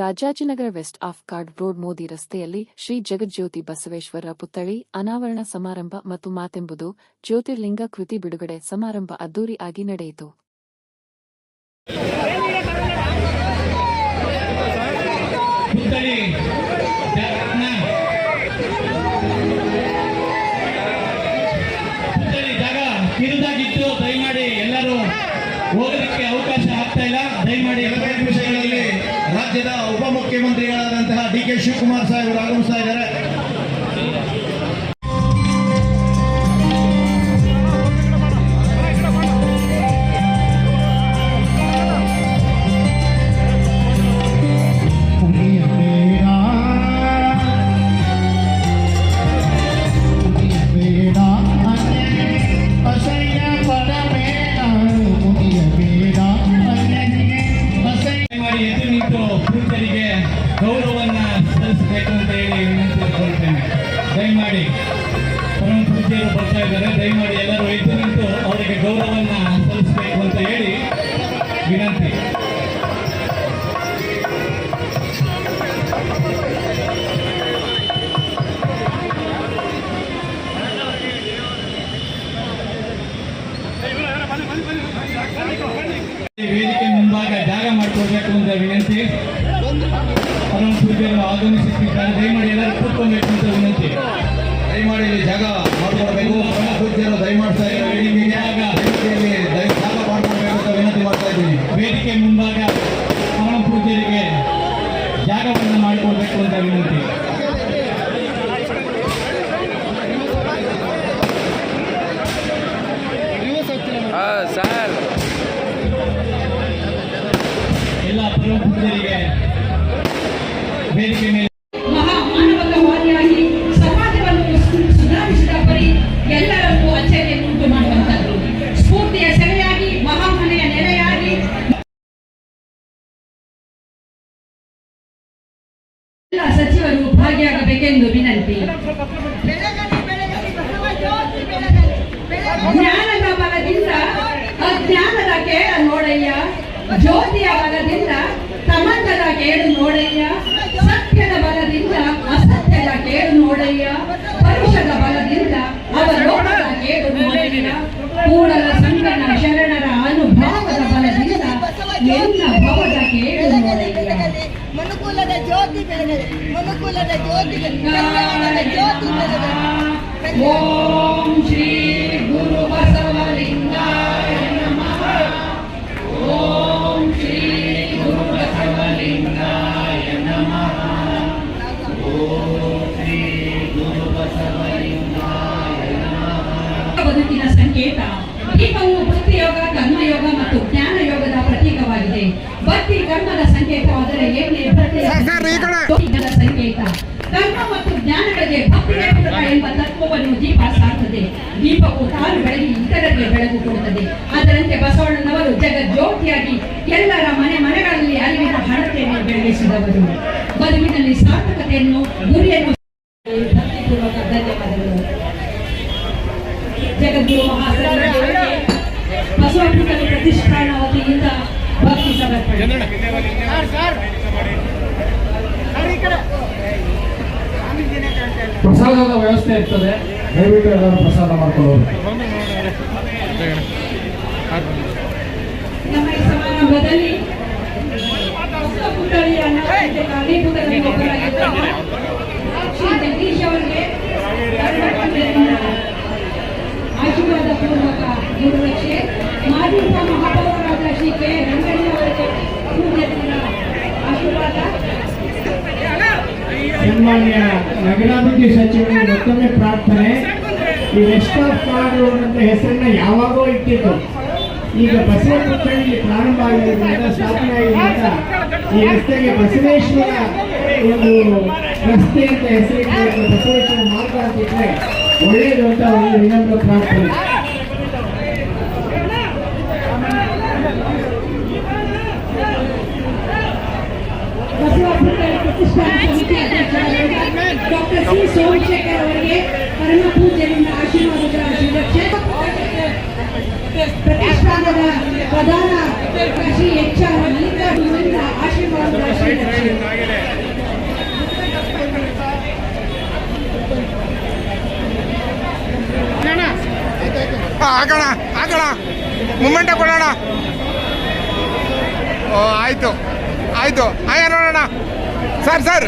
Rajajinagar west of chord road Modi ರಸ್ತೆಯಲ್ಲಿ ಶ್ರೀ ಜಗಜ್ಯೋತಿ ಬಸವೇಶ್ವರ ಪುತ್ಥಳಿ ಅನಾವರಣ ಸಮಾರಂಭ ಮತ್ತು ಮಾತೆಂಬುದು ಜ್ಯೋತಿರ್ಲಿಂಗ ಕೃತಿ ಬಿಡುಗಡೆ ಸಮಾರಂಭ ಅದ್ದೂರಿಯಾಗಿ ನಡೆಯಿತು. ಉಪಮುಖ್ಯಮಂತ್ರಿಗಳಾದಂತಹ ಡಿ ಕೆ ಶಿವಕುಮಾರ್ ಸಾಹೇಬರು ಪೂಜ್ಯರು ಬರ್ತಾ ಇದ್ದಾರೆ. ದಯಮಾಡಿ ಎಲ್ಲರೂ ಎದ್ದು ನಿಂತು ಅವರಿಗೆ ಗೌರವವನ್ನು ಸಲ್ಲಿಸಬೇಕು ಅಂತ ಹೇಳಿ ವಿನಂತಿ. ವೇದಿಕೆ ಮುಂಭಾಗ ಜಾಗ ಮಾಡಿಕೊಡ್ಬೇಕು ಅಂತ ವಿನಂತಿ. ಅರುಣ್ ಪೂಜ್ಯರು ಆಗಮಿಸುತ್ತಿದ್ದಾರೆ. ದಯಮಾಡಿ ಎಲ್ಲರೂ ಕೂತ್ಕೊಳ್ಬೇಕು ಅಂತ ವಿನಂತಿ. ದಯಮಾಡಿ ಇಲ್ಲಿ ಜಾಗ ಮಾಡ್ಕೊಡ್ಬೇಕು. ಪರಮ ಪೂಜ್ಯರು ದಯಮಾಡ್ತಾ ದಯ- ಜಾಗ ಮಾಡಿಕೊಡ್ಬೇಕು ಅಂತ ವಿನಂತಿ ಮಾಡ್ತಾ ಇದ್ದೀನಿ. ವೇದಿಕೆ ಮುಂಭಾಗ ಪರಮ ಪೂಜ್ಯರಿಗೆ ಜಾಗವನ್ನು ಮಾಡಿಕೊಡ್ಬೇಕು ಅಂತ ವಿನಂತಿ. ಸರ್. ಎಲ್ಲ ಪರಮ ಪೂಜ್ಯರಿಗೆ ವೇದಿಕೆ ಮೇಲೆ ಸಚಿವರು ಭಾಗಿಯಾಗಬೇಕೆಂದು ವಿನಂತಿ. ಜ್ಞಾನದ ಬಲದಿಂದ, ಅಜ್ಞಾನದ ಕೇಳ ನೋಡಯ್ಯ. ಜ್ಯೋತಿಯ ಬಲದಿಂದ ತಮಂಗದ ಕೇಳು ನೋಡಯ್ಯ. ಸತ್ಯದ ಬಲದಿಂದ, ಅಸತ್ಯದ ಕೇಳು ನೋಡಯ್ಯ. ಪರುಷದ ಬಲದಿಂದ, ಅವಲೋಕದ ಕೇಳು ನೋಡಯ್ಯ. ಕೂಡಲ ಓಂ ದೀಪವು ತಾನು ಬೆಳಗಿ ಇತರರಿಗೆ ಬೆಳಕು ಕೊಡುತ್ತದೆ. ಅದರಂತೆ ಬಸವಣ್ಣನವರು ಜಗಜ್ಯೋತಿಯಾಗಿ ಎಲ್ಲರ ಮನೆ ಮನೆಗಳಲ್ಲಿ ಅರಿವಿನ ಹಣತೆಯನ್ನು ಬೆಳಗಿಸಿದವರು ಬದುಕಿನಲ್ಲಿ ಸಾರ್ಥಕತೆಯನ್ನು ಗುರಿಯನ್ನು ಭಕ್ತಿಪೂರ್ವಕ ಪ್ರಸಾದದ ವ್ಯವಸ್ಥೆ ಇರ್ತದೆ? ದಯವಿಟ್ಟು ಎಲ್ಲರೂ ಪ್ರಸಾದ ಮಾಡ್ಕೊಳ್ಳೋದು. ನಮ್ಮ ಈ ಸಮಾರಂಭದಲ್ಲಿ ಜಗದೀಶ್ ಅವರಿಗೆ ಆಶೀರ್ವಾದ ಪೂರ್ವಕ ಗುರುರಕ್ಷೆ ಮಾಜಿ ಉಪ ಮಹಾಪೌರರಾದ ಶ್ರೀ ಕೆ ರಂಗಣ್ಣ ಅವರಿಗೆ ಆಶೀರ್ವಾದ ಸನ್ಮಾನ್ಯ ನಗರಾಭಿವೃದ್ಧಿ ಸಚಿವರಿಗೆ ಮತ್ತೊಮ್ಮೆ ಪ್ರಾರ್ಥನೆ. ಈ ವೆಸ್ಟ್ ಆಫ್ ಕಾರ್ಡ್ ರೋಡ್ ಅಂತ ಹೆಸರನ್ನ ಯಾವಾಗೋ ಇಟ್ಟಿತ್ತು ಈಗ ಬಸವ ಪುತ್ಥಳಿ ಪ್ರಾರಂಭ ಆಗಿರೋದ್ರಿಂದ ಸ್ಥಾಪನೆ ಆಗಿರೋದ್ರಿಂದ ಈ ರಸ್ತೆಗೆ ಬಸವೇಶ್ವರ ಒಂದು ರಸ್ತೆ ಅಂತ ಹೆಸರಿಟ್ಟು ಬಸವೇಶ್ವರ ಮಾರ್ಗ ಅಂತ ಇಟ್ಟರೆ ಒಳ್ಳೆಯದು ಅಂತ ಒಂದು ವಿನಮ್ರ ಪ್ರಾರ್ಥನೆ ಬಸವ ಆಗೋಣ ಸಮಿತಿ ಡಾಕ್ಟರ್ ಸಿ ಅವರಿಗೆ ಪ್ರಧಾನ. ಹಾಕೋಣ ಹಾಕೋಣ. ಮೂಮೆಂಟ ಕೊಡೋಣ. ಓ, ಆಯಿತು. ಆಯಿತು. ಆಯ ನೋಡೋಣ. ಸರ್ ಸರ್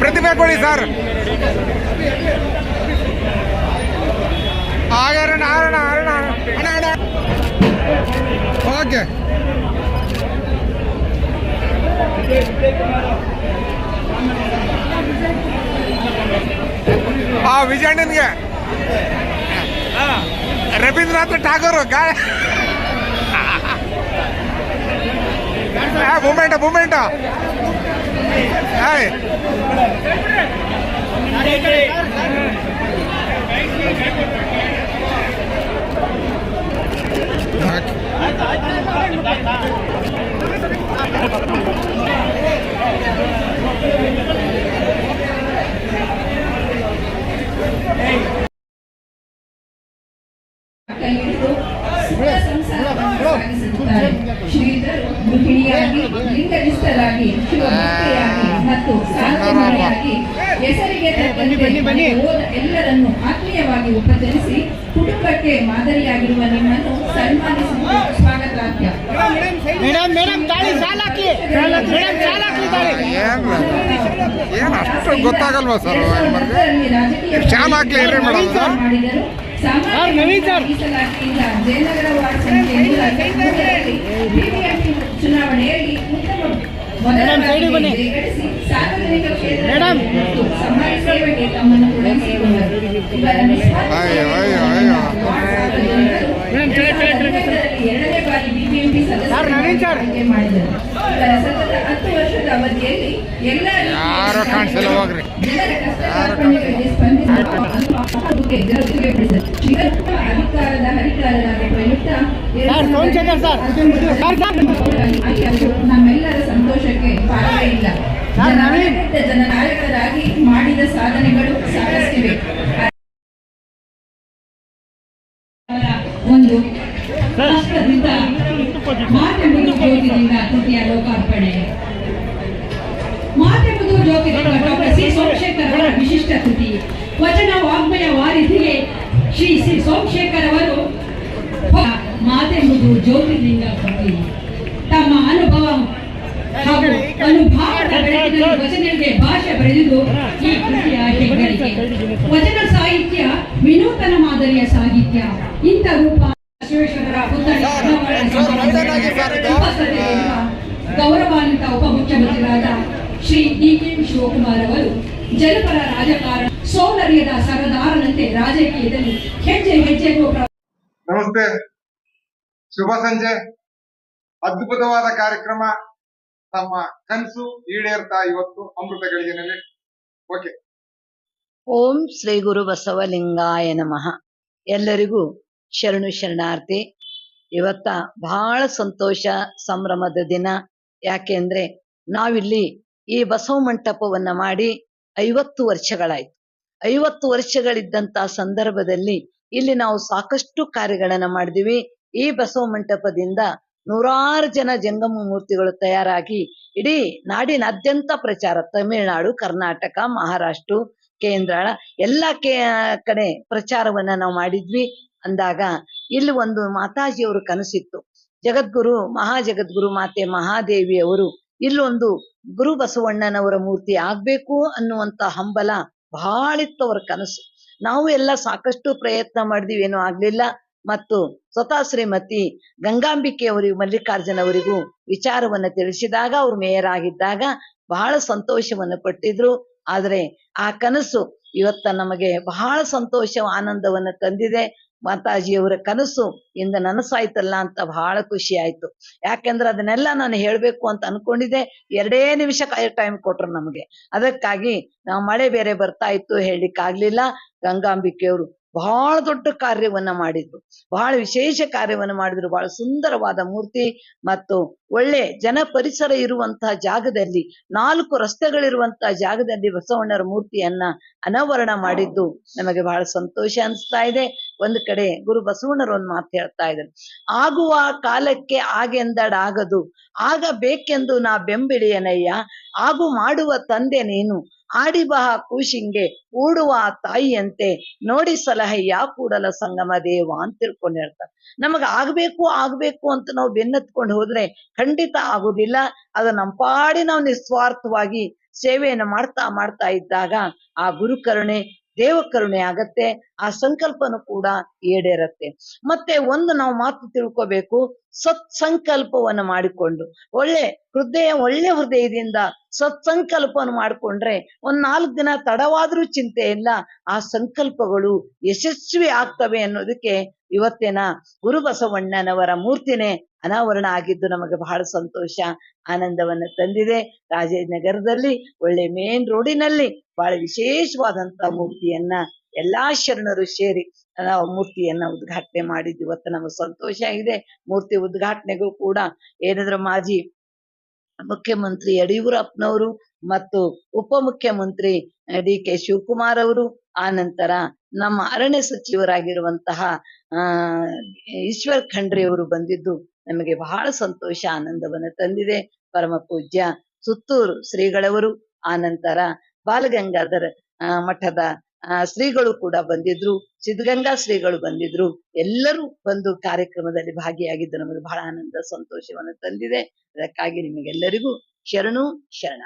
ಪ್ರತಿಮೆ ಕೊಡಿ ಸರ್ ಆಗೋಣ ಆರೋಣ ಆರೋಣ ಅಣ್ಣ ಅಣ್ಣ ಓಕೆ ಆ ವಿಜಯಣ್ಣನಿಗೆ ರವೀಂದ್ರನಾಥ್ ಠಾಗೂರ್ ಗಾ ಮೂಮೆಂಟ್ ಮೂಮೆಂಟ್ ಹಾಯ್ ಶ್ರೀಧರು ಗೃಹಿಣಿಯಾಗಿ ಲಿಂಗನಿಷ್ಠರಾಗಿ ಶಿವಭಕ್ತೆಯಾಗಿ ಮತ್ತು ಸಾಧನೆಯಾಗಿ ಹೆಸರಿಗೆ ತಕ್ಕಂತೆ ಎಲ್ಲರನ್ನು ಆತ್ಮೀಯವಾಗಿ ಉಪಚರಿಸಿ ಕುಟುಂಬಕ್ಕೆ ಮಾದರಿಯಾಗಿರುವ ನಿಮ್ಮನ್ನು ಸನ್ಮಾನಿಸುವ ಸ್ವಾಗತಾರ್ಹ. ಮೇಡಮ್ ಮೇಡಮ್ ತಾಳಿ ಸಾಲ ಹಾಕಿ ಮೇಡಮ್ ತಾಳಿ. ಏನು ಅಷ್ಟು ಗೊತ್ತಾಗಲ್ವಾ ಸರ್ ಚಾಲಾಕಿ ಮೇಡಮ್. ಮಾಡಿದರು. ಸರ್. ಮೀಸಲಾತಿಯಿಂದ ಜಯನಗರ ವಾರ್ಡ್ ಬಿಬಿಎಂಪಿ ಚುನಾವಣೆಯಲ್ಲಿ ಉತ್ತಮ ಸಾರ್ವಜನಿಕ. ಮತ್ತು ಸಮಾಜ ಸೇವೆಗೆ ತಮ್ಮನ್ನು ತೊಡಗಿಸಿಕೊಂಡರು. ಹದಿನೈದರಲ್ಲಿ ಎರಡನೇ ಬಾರಿ ಬಿಬಿಎಂಪಿ ಮಾಡಿದರು. ಇವರ ಸತತ ಹತ್ತು ವರ್ಷದ ಅವಧಿಯಲ್ಲಿ ಎಲ್ಲ ಜನರ ಕಷ್ಟ ಅನುಭವಕ್ಕೆ ಜೊತೆಗೆ ಬಿಡಿಸಿದರು. ಶ್ರೀರಂಗ ಅಧಿಕಾರದ ಹರಿಕಾರರಾದ ಪ್ರಯುಕ್ತ ಸರ್, ಸರ್. Sir, sir. ನಮ್ಮೆಲ್ಲರ ಸಂತೋಷಕ್ಕೆ ಪಾರವೇ ಇಲ್ಲ ಜನನಾಯಕರಾಗಿ ಮಾಡಿದ ಸಾಧನೆಗಳು ಸಾಧಿಸಿವೆ ಒಂದು ಮಾತೆಂಬುದು ಜ್ಯೋತಿಯಿಂದ ತೃತೀಯ ಲೋಕಾರ್ಪಣೆ ಮಾತೆಂಬುದು ಜ್ಯೋತಿಯಿಂದ ಡಾಕ್ಟರ್ ಸಿ ಸೋಮಶೇಖರ್ ವಿಶಿಷ್ಟ ಕೃತಿ ವಚನ ವಾಗ್ಮಯ ವಾರಿಧಿಗೆ ಶ್ರೀ ಶ್ರೀ ಸೋಮಶೇಖರ್ ಅವರು. ಮಾತೆಂಬುದು ಜ್ಯೋತಿರ್ಲಿಂಗ ತಮ್ಮ ಅನುಭವ ಬೆಳಕಿನಲ್ಲಿ ವಚನಗಳಿಗೆ ಭಾಷೆ ಬರೆದಿದ್ದು ಈ ಕೃತಿಯ ಹೆಗ್ಗಳಿಕೆ. ವಚನ ಸಾಹಿತ್ಯ ವಿನೂತನ ಮಾದರಿಯ ಸಾಹಿತ್ಯ. ಇಂಥ ರೂಪ ಉಪಸ್ಥಿತರಿರುವ ಗೌರವಾನ್ವಿತ ಉಪಮುಖ್ಯಮಂತ್ರಿಗಳಾದ ಶ್ರೀ ಡಿ ಕೆ ಶಿವಕುಮಾರ್ ಅವರು ಜನಪರ ರಾಜಕಾರಣ ಸೌಂದರ್ಯದ ಸರದಾರನಂತೆ ರಾಜಕೀಯದಲ್ಲಿ ಹೆಜ್ಜೆ ಹೆಜ್ಜೆಗೂ ನಮಸ್ತೆ. ಶುಭ ಸಂಜೆ. ಅದ್ಭುತವಾದ ಕಾರ್ಯಕ್ರಮ. ತಮ್ಮ ಕನಸು ಈಡೇರ್ತಾ ಇವತ್ತು ಅಮೃತ ಗಳಿಗೆನಲ್ಲಿ ಓಕೆ. ಓಂ ಶ್ರೀ ಗುರು ಬಸವಲಿಂಗಾಯ ನಮಃ. ಎಲ್ಲರಿಗೂ ಶರಣು ಶರಣಾರ್ಥಿ. ಇವತ್ತ ಬಹಳ ಸಂತೋಷ ಸಂಭ್ರಮದ ದಿನ. ಯಾಕೆಂದ್ರೆ ನಾವಿಲ್ಲಿ ಈ ಬಸವ ಮಂಟಪವನ್ನ ಮಾಡಿ ಐವತ್ತು ವರ್ಷಗಳಾಯ್ತು. ಐವತ್ತು ವರ್ಷಗಳಿದ್ದಂತ ಸಂದರ್ಭದಲ್ಲಿ ಇಲ್ಲಿ ನಾವು ಸಾಕಷ್ಟು ಕಾರ್ಯಗಳನ್ನ ಮಾಡಿದಿವಿ. ಈ ಬಸವ ಮಂಟಪದಿಂದ ನೂರಾರು ಜನ ಜಂಗಮ ಮೂರ್ತಿಗಳು ತಯಾರಾಗಿ ಇಡೀ ನಾಡಿನಾದ್ಯಂತ ಪ್ರಚಾರ. ತಮಿಳುನಾಡು, ಕರ್ನಾಟಕ, ಮಹಾರಾಷ್ಟ್ರ ಕೇಂದ್ರ ಎಲ್ಲ ಕಡೆ ಪ್ರಚಾರವನ್ನ ನಾವು ಮಾಡಿದ್ವಿ. ಅಂದಾಗ ಇಲ್ಲಿ ಒಂದು ಮಾತಾಜಿಯವರು ಕನಸಿತ್ತು. ಜಗದ್ಗುರು ಮಹಾ ಜಗದ್ಗುರು ಮಾತೆ ಮಹಾದೇವಿ ಅವರು ಇಲ್ಲೊಂದು ಗುರು ಬಸವಣ್ಣನವರ ಮೂರ್ತಿ ಆಗ್ಬೇಕು ಅನ್ನುವಂತ ಹಂಬಲ ಬಹಳ ಇತ್ತು ಅವರ ಕನಸು. ನಾವು ಎಲ್ಲ ಸಾಕಷ್ಟು ಪ್ರಯತ್ನ ಮಾಡಿದ್ವಿ, ಏನೂ ಆಗ್ಲಿಲ್ಲ. ಮತ್ತು ಸ್ವತಃ ಶ್ರೀಮತಿ ಗಂಗಾಂಬಿಕೆ ಅವರಿಗೂ, ಮಲ್ಲಿಕಾರ್ಜುನ ಅವರಿಗೂ ವಿಚಾರವನ್ನ ತಿಳಿಸಿದಾಗ, ಅವ್ರು ಮೇಯರ್ ಆಗಿದ್ದಾಗ ಬಹಳ ಸಂತೋಷವನ್ನು ಪಟ್ಟಿದ್ರು. ಆದ್ರೆ ಆ ಕನಸು ಇವತ್ತ ನಮಗೆ ಬಹಳ ಸಂತೋಷ, ಆನಂದವನ್ನ ತಂದಿದೆ. ಮಾತಾಜಿಯವರ ಕನಸು ಇಂದ ನನಸಾಯ್ತಲ್ಲ ಅಂತ ಬಹಳ ಖುಷಿ ಆಯ್ತು. ಯಾಕೆಂದ್ರೆ ಅದನ್ನೆಲ್ಲ ನಾನು ಹೇಳ್ಬೇಕು ಅಂತ ಅನ್ಕೊಂಡಿದ್ದೆ. ಎರಡೇ ನಿಮಿಷ ಟೈಮ್ ಕೊಟ್ರು ನಮಗೆ. ಅದಕ್ಕಾಗಿ ನಾವು ಮಳೆ ಬೇರೆ ಬರ್ತಾ ಇತ್ತು ಆಗ್ಲಿಲ್ಲ ಗಂಗಾಂಬಿಕೆಯವರು ಬಹಳ ದೊಡ್ಡ ಕಾರ್ಯವನ್ನ ಮಾಡಿದ್ರು. ಬಹಳ ವಿಶೇಷ ಕಾರ್ಯವನ್ನ ಮಾಡಿದ್ರು. ಬಹಳ ಸುಂದರವಾದ ಮೂರ್ತಿ ಮತ್ತು ಒಳ್ಳೆ ಜನ ಪರಿಸರ ಇರುವಂತಹ ಜಾಗದಲ್ಲಿ, ನಾಲ್ಕು ರಸ್ತೆಗಳಿರುವಂತಹ ಜಾಗದಲ್ಲಿ ಬಸವಣ್ಣರ ಮೂರ್ತಿಯನ್ನ ಅನಾವರಣ ಮಾಡಿದ್ದು ನಮಗೆ ಬಹಳ ಸಂತೋಷ ಅನಿಸ್ತಾ ಇದೆ. ಒಂದು ಕಡೆ ಗುರು ಬಸವಣ್ಣರು ಒಂದು ಮಾತು ಹೇಳ್ತಾ ಇದ್ದಾರೆ ಆಗುವ ಕಾಲಕ್ಕೆ ಆಗೆಂದಡಾಗದು ಆಗ ಬೇಕೆಂದು ನಾ ಬೆಂಬಿಳಿಯನಯ್ಯ. ಆಗು ಮಾಡುವ ತಂದೆ ನೀನು. ಆಡಿ ಕೂಶಿಂಗೆ ಕೂಡುವ ತಾಯಿಯಂತೆ ನೋಡಿ ಸಲಹಯ್ಯ ಕೂಡಲ ಸಂಗಮ ದೇವ ಅಂತ ತಿಳ್ಕೊಂಡು ಹೇಳ್ತಾರೆ ನಮಗ ಆಗ್ಬೇಕು ಆಗ್ಬೇಕು ಅಂತ ನಾವು ಬೆನ್ನತ್ಕೊಂಡು ಹೋದ್ರೆ ಖಂಡಿತ ಆಗುದಿಲ್ಲ. ಅದು ನಮ್ಮ ಪಾಡಿ ನಾವು ನಿಸ್ವಾರ್ಥವಾಗಿ ಸೇವೆಯನ್ನು ಮಾಡ್ತಾ ಮಾಡ್ತಾ ಇದ್ದಾಗ ಆ ಗುರು ಕರುಣೆ ದೇವ ಕರುಣೆ ಆಗತ್ತೆ, ಆ ಸಂಕಲ್ಪನೂ ಕೂಡ ಈಡೇರತ್ತೆ. ಮತ್ತೆ ಒಂದು ನಾವು ಮಾತು ತಿಳ್ಕೋಬೇಕು, ಸತ್ಸಂಕಲ್ಪವನ್ನು ಮಾಡಿಕೊಂಡು. ಒಳ್ಳೆ ಹೃದಯ, ಒಳ್ಳೆ ಹೃದಯದಿಂದ ಸತ್ಸಂಕಲ್ಪವನ್ನು ಮಾಡಿಕೊಂಡ್ರೆ ಒಂದ್ ನಾಲ್ಕು ದಿನ ತಡವಾದ್ರೂ ಚಿಂತೆ ಇಲ್ಲ, ಆ ಸಂಕಲ್ಪಗಳು ಯಶಸ್ವಿ ಆಗ್ತವೆ ಅನ್ನೋದಕ್ಕೆ ಇವತ್ತಿನ ಗುರು ಬಸವಣ್ಣನವರ ಮೂರ್ತಿನೇ ಅನಾವರಣ ಆಗಿದ್ದು ನಮಗೆ ಬಹಳ ಸಂತೋಷ, ಆನಂದವನ್ನ ತಂದಿದೆ. ರಾಜನಗರದಲ್ಲಿ, ಒಳ್ಳೆ ಮೇನ್ ರೋಡಿನಲ್ಲಿ ಬಹಳ ವಿಶೇಷವಾದಂತ ಮೂರ್ತಿಯನ್ನ ಎಲ್ಲಾ ಶರಣರು ಸೇರಿ ನಾವು ಮೂರ್ತಿಯನ್ನ ಉದ್ಘಾಟನೆ ಮಾಡಿದ್ವಿ. ಇವತ್ತು ನಮಗೆ ಸಂತೋಷ ಆಗಿದೆ. ಮೂರ್ತಿ ಉದ್ಘಾಟನೆಗೂ ಕೂಡ ಏನಾದ್ರೂ ಮಾಜಿ ಮುಖ್ಯಮಂತ್ರಿ ಯಡಿಯೂರಪ್ಪನವರು ಮತ್ತು ಉಪಮುಖ್ಯಮಂತ್ರಿ ಡಿ ಕೆ ಶಿವಕುಮಾರ್ ಅವರು, ಆ ನಂತರ ನಮ್ಮ ಅರಣ್ಯ ಸಚಿವರಾಗಿರುವಂತಹ, ಆ, ಈಶ್ವರ್ ಖಂಡ್ರೆ ಅವರು ಬಂದಿದ್ದು. ನಮಗೆ ಬಹಳ ಸಂತೋಷ, ಆನಂದವನ್ನು ತಂದಿದೆ. ಪರಮ ಪೂಜ್ಯ ಸುತ್ತೂರು ಶ್ರೀಗಳವರು. ಆ ನಂತರ ಬಾಲಗಂಗಾಧರ ಮಠದ ಶ್ರೀಗಳು ಕೂಡ ಬಂದಿದ್ರು. ಸಿದ್ಧಗಂಗಾ ಶ್ರೀಗಳು ಬಂದಿದ್ರು. ಎಲ್ಲರೂ ಬಂದು ಕಾರ್ಯಕ್ರಮದಲ್ಲಿ ಭಾಗಿಯಾಗಿದ್ದು ನಮಗೆ ಬಹಳ ಆನಂದ, ಸಂತೋಷವನ್ನು ತಂದಿದೆ. ಅದಕ್ಕಾಗಿ ನಿಮಗೆಲ್ಲರಿಗೂ ಶರಣು ಶರಣ.